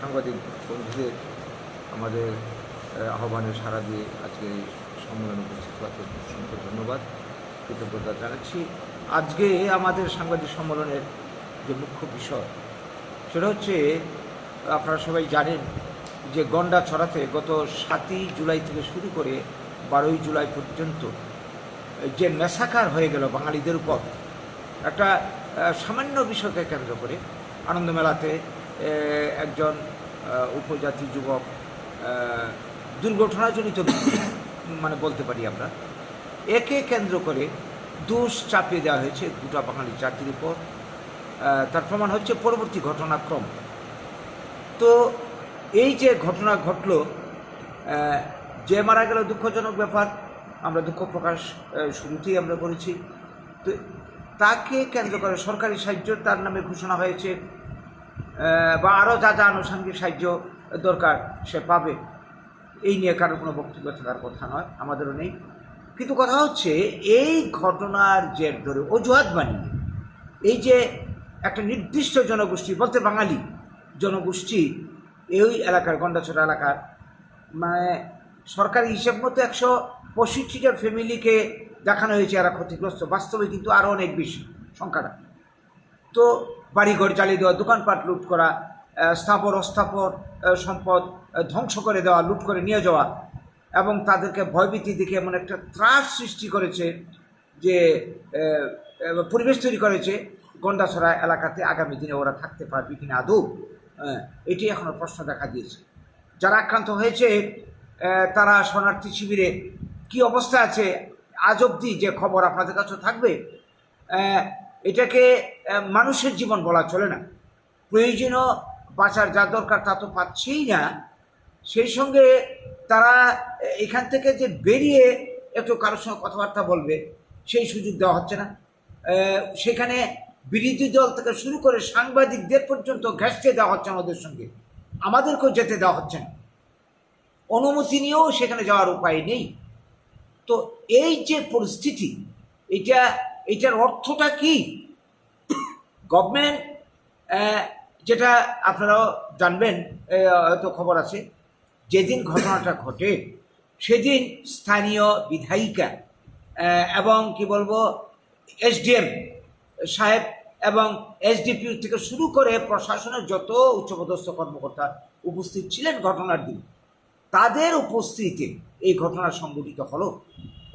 সাংবাদিক বন্ধুদের আমাদের আহ, আহ্বানে সাড়া দিয়ে আজকে এই সম্মেলনে উপস্থিত হওয়াতে অসংখ্য ধন্যবাদ কৃতজ্ঞতা জানাচ্ছি। আজকে আমাদের সাংবাদিক সম্মেলনের যে মুখ্য বিষয় সেটা হচ্ছে আপনারা সবাই জানেন যে গন্ডা ছড়াতে গত সাতই জুলাই থেকে শুরু করে বারোই জুলাই পর্যন্ত যে মেসাকার হয়ে গেল বাঙালিদের উপর একটা সামান্য বিষয়কে কেন্দ্র করে আনন্দ মেলাতে আহ, একজন উপজাতি যুবক দুর্ঘটনাজনিত মানে বলতে পারি আমরা, একে কেন্দ্র করে দোষ চাপিয়ে দেওয়া হয়েছে গোটা বাঙালি জাতির উপর। তার প্রমাণ হচ্ছে পরবর্তী ঘটনাক্রম। তো এই যে ঘটনা ঘটল যে মারা গেল দুঃখজনক ব্যাপার, আমরা দুঃখ প্রকাশ শুরুতেই আমরা করেছি। তো তাকে কেন্দ্র করে সরকারি সাহায্য তার নামে ঘোষণা হয়েছে। বা আরও যা যা আনুষঙ্গিক সাহায্য দরকার সে পাবে। এই নিয়ে কারও কোনো বক্তব্য থাকার কথা নয়, আমাদেরও নেই। কিন্তু কথা হচ্ছে, এই ঘটনার জের ধরে অজুহাত বানিয়ে, এই যে একটা নির্দিষ্ট জনগোষ্ঠী, বলতে বাঙালি জনগোষ্ঠী, এই এলাকার, গন্ডাছড়া এলাকার মানে সরকারি হিসেব মতো একশো পঁয়ষট্টিটা ফ্যামিলিকে দেখানো হয়েছে এরা ক্ষতিগ্রস্ত। বাস্তবে কিন্তু আরও অনেক বেশি সংখ্যাটা। তো বাড়িঘর জ্বালিয়ে দেওয়া দোকানপাট লুট করা স্থাপর অস্থাপর সম্পদ ধ্বংস করে দেওয়া লুট করে নিয়ে যাওয়া এবং তাদেরকে ভয়ভীতি দেখে এমন একটা ত্রাস সৃষ্টি করেছে যে পরিবেশ তৈরি করেছে গন্ডাছড়া এলাকাতে আগামী দিনে ওরা থাকতে পারবে কিনা আদৌ? হ্যাঁ, এটি এখনও প্রশ্ন দেখা দিয়েছে। যারা আক্রান্ত হয়েছে তারা শরণার্থী শিবিরে কি অবস্থা আছে? আজ অবধি যে খবর আপনাদের কাছে থাকবে? এটাকে মানুষের জীবন বলা চলে না। প্রয়োজনীয় বাঁচার যা দরকার তা তো পাচ্ছেই না। সেই সঙ্গে তারা এখান থেকে যে বেরিয়ে একটু কারোর সঙ্গে কথাবার্তা বলবে, সেই সুযোগ দেওয়া হচ্ছে না। সেখানে বিরোধী দল থেকে শুরু করে সাংবাদিকদের পর্যন্ত ঘেঁষতে দেওয়া হচ্ছে না ওদের সঙ্গে। আমাদেরকেও যেতে দেওয়া হচ্ছে না। অনুমতি নিয়েও সেখানে যাওয়ার উপায় নেই। তো এই যে পরিস্থিতি, এটা এটার অর্থটা কি? গভর্নমেন্ট যেটা আপনারাও জানবেন হয়তো খবর আছে, যেদিন ঘটনাটা ঘটে, সেদিন স্থানীয় বিধায়িকা এবং কি বলব, এসডিএম সাহেব এবং এসডিপিউ থেকে শুরু করে প্রশাসনের যত উচ্চপদস্থ কর্মকর্তা উপস্থিত ছিলেন ঘটনার দিন, তাদের উপস্থিতিতে এই ঘটনা সংঘটিত হলো।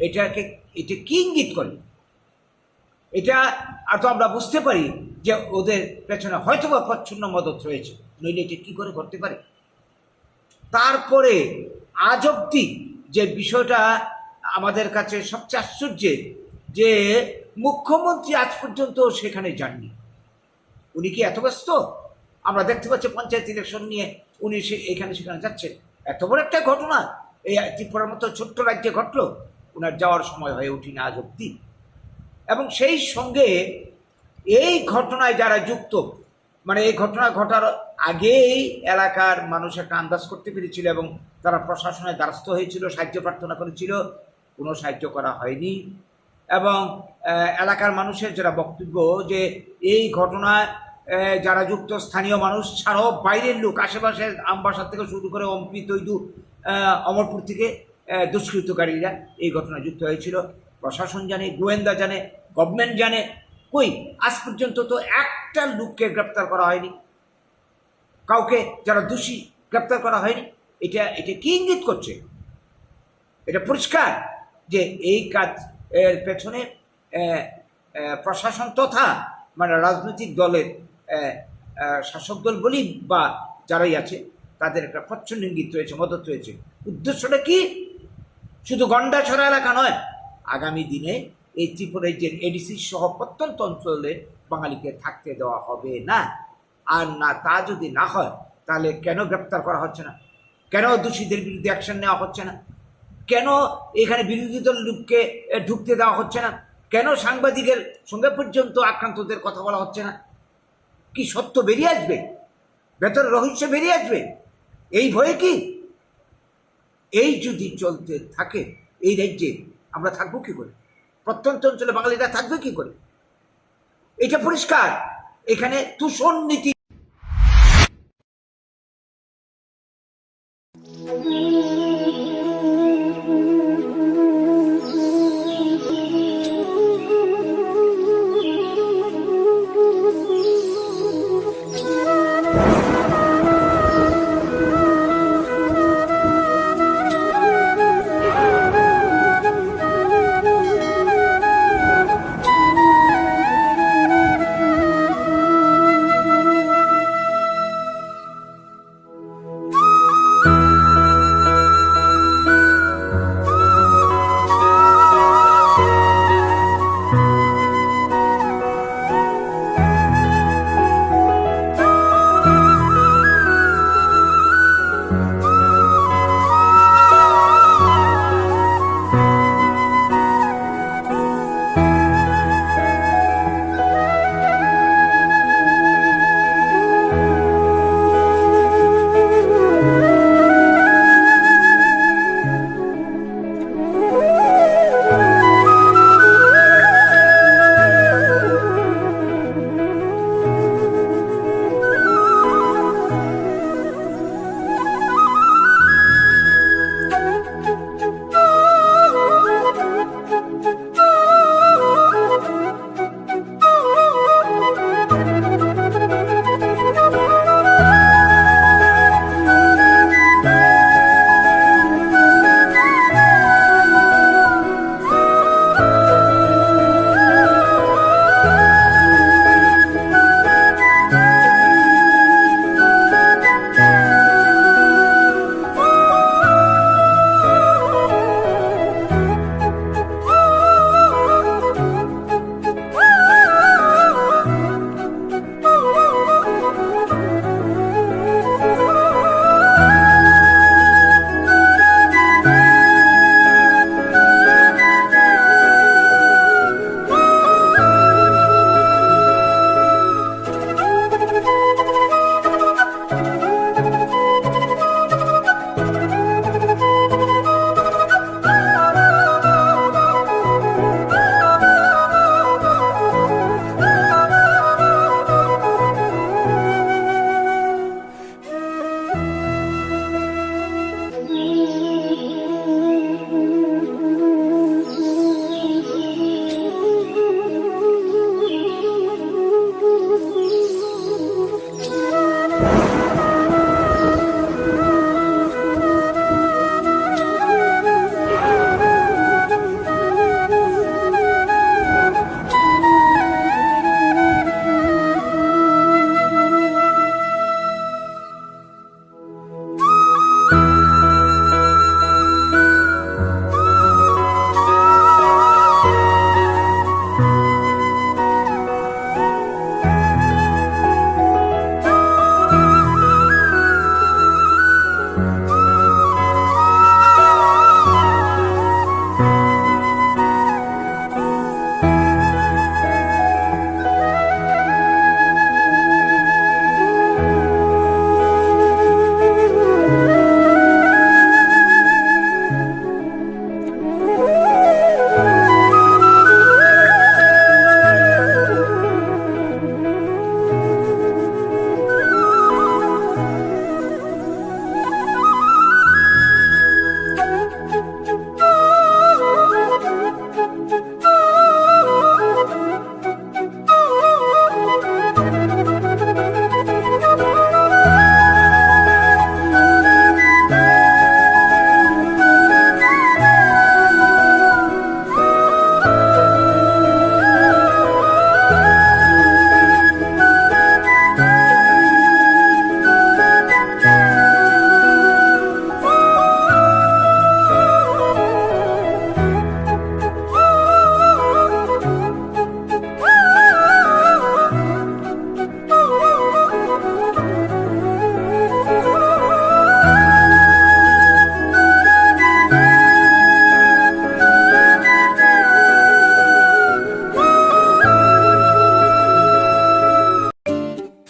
এটাকে এটা কি ইঙ্গিত করে? এটা আর তো আমরা বুঝতে পারি যে ওদের পেছনে হয়তো বা প্রচ্ছন্ন মদত রয়েছে। নইলে এটা কী করে করতে পারে? তারপরে আজ অব্দি যে বিষয়টা আমাদের কাছে সবচেয়ে আশ্চর্যের, যে মুখ্যমন্ত্রী আজ পর্যন্ত সেখানে যাননি। উনি কি এত ব্যস্ত? আমরা দেখতে পাচ্ছি পঞ্চায়েত ইলেকশন নিয়ে উনি সে এখানে সেখানে যাচ্ছেন। এত বড় একটা ঘটনা। এই ত্রিপুরার মতো ছোট্ট রাজ্যে ঘটলো। ওনার যাওয়ার সময় হয়ে উঠিনি আজ অব্দি এবং সেই সঙ্গে এই ঘটনায় যারা যুক্ত মানে এই ঘটনা ঘটার আগেই এলাকার মানুষ একটা আন্দাজ করতে পেরেছিল এবং তারা প্রশাসনের দ্বারস্থ হয়েছিল, সাহায্য প্রার্থনা করেছিল, কোনো সাহায্য করা হয়নি এবং এলাকার মানুষের যারা বক্তব্য যে এই ঘটনায় যারা যুক্ত স্থানীয় মানুষ ছাড়াও বাইরের লোক, আশেপাশের আমবাসার থেকে শুরু করে অম্পি, তৈদু অমরপুর থেকে দুষ্কৃতকারীরা এই ঘটনায় যুক্ত হয়েছিল। প্রশাসন জানে, গোয়েন্দা জানে গভর্নমেন্ট জানে। কই? আজ পর্যন্ত তো একটা লোককে গ্রেপ্তার করা হয়নি। কাউকে যারা দোষী, গ্রেপ্তার করা হয়নি। এটা এটা কি ইঙ্গিত করছে? এটা পরিষ্কার যে এই কাজ, এর পেছনে প্রশাসন তথা মানে রাজনৈতিক দলের শাসক দল বলি বা যারাই আছে, তাদের একটা প্রচ্ছন্ন ইঙ্গিত রয়েছে, মদত রয়েছে। উদ্দেশ্যটা কি? শুধু গন্ডাছড়া এলাকা নয় আগামী দিনে এই ত্রিপুরার যে এডিসি সহ প্রত্যন্ত অঞ্চলে বাঙালিকে থাকতে দেওয়া হবে না। আর না, তা যদি না হয়, তাহলে কেন গ্রেপ্তার করা হচ্ছে না? কেন দোষীদের বিরুদ্ধে অ্যাকশন নেওয়া হচ্ছে না? কেন এখানে বিরোধী দল লোককে ঢুকতে দেওয়া হচ্ছে না? কেন সাংবাদিকের সঙ্গে পর্যন্ত আক্রান্তদের কথা বলা হচ্ছে না? কি সত্য বেরিয়ে আসবে? ভেতরে রহস্য বেরিয়ে আসবে? এই ভয়ে কি? এই যদি চলতে থাকে, এই রাজ্যে আমরা থাকব কী করে প্রত্যন্ত অঞ্চলে বাঙালিরা থাকবে কী করে এটা পরিষ্কার এখানে তুষণ নীতি Mm-hmm.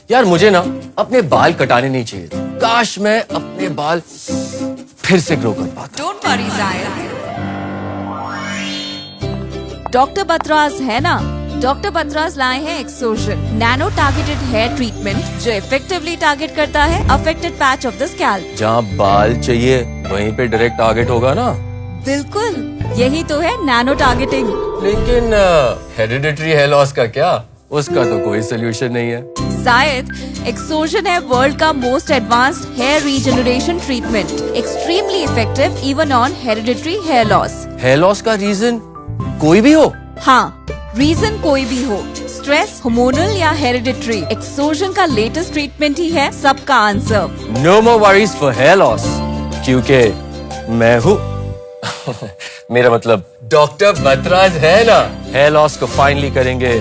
यार मुझे ना अपने बाल कटाने नहीं चाहिए काश मैं अपने बाल फिर से ग्रो कर पाता। डोंट वरी जायद डॉक्टर बतराज है ना? डॉक्टर बतराज लाए हैं Exogen nano targeted hair treatment जो इफेक्टिवली टारगेट करता है affected patch of the scalp जहाँ बाल चाहिए वहीं पे डायरेक्ट टारगेट होगा ना। बिल्कुल यही तो है नैनो टारगेटिंग लेकिन हेरिडिटरी हेयर लॉस का क्या? उसका तो कोई सोल्यूशन नहीं है। शायद एक्सोजन है वर्ल्ड का most advanced hair regeneration treatment extremely effective even on hereditary hair loss hair loss का रीजन कोई भी हो हाँ रीजन कोई भी हो स्ट्रेस hormonal या हेरिडिटरी एक्सोजन का लेटेस्ट ट्रीटमेंट ही है सबका answer no more worries for hair loss क्योंकि मैं हूँ मेरा मतलब डॉक्टर बतराज है ना हेयर लॉस को फाइनली करेंगे